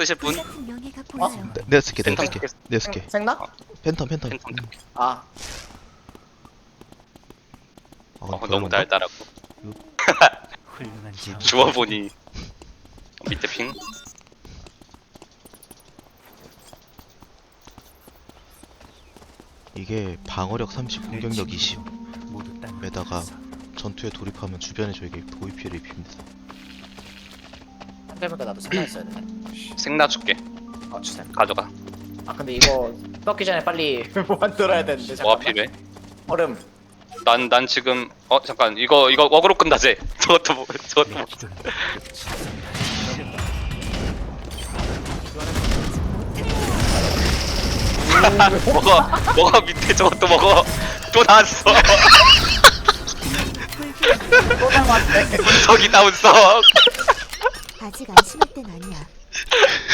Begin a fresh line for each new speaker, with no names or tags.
쓰실 분?
보여요.
내- 내가 쓸게 내가
팬텀
쓸게
쓸게.
내가 쓸게
생나?
팬텀 팬텀
팬텀
음.
아
아,
어, 너무
건가?
달달하고
훌륭한.
주워보니 밑에 핑
이게 방어력 30 공격력 20
모두 땅.
에다가 전투에 돌입하면 주변에 저에게 도입 피해를 입힙니다
생각해보니까 나도 생나 했어야 되네
생나 줄게.
아 주세요.
가져가.
아 근데 이거 떴기 전에 빨리 만들어야 되는데
뭐가
잠깐만.
필요해?
얼음.
난 난 지금 어 잠깐. 이거 이거 어그로 끈다제 저것도 뭐 저것도 뭐. 먹어. 먹어 밑에 저것도 먹어. 또 나왔어.
또 남았네
운석이다 운석
아직 안심할 땐 아니야.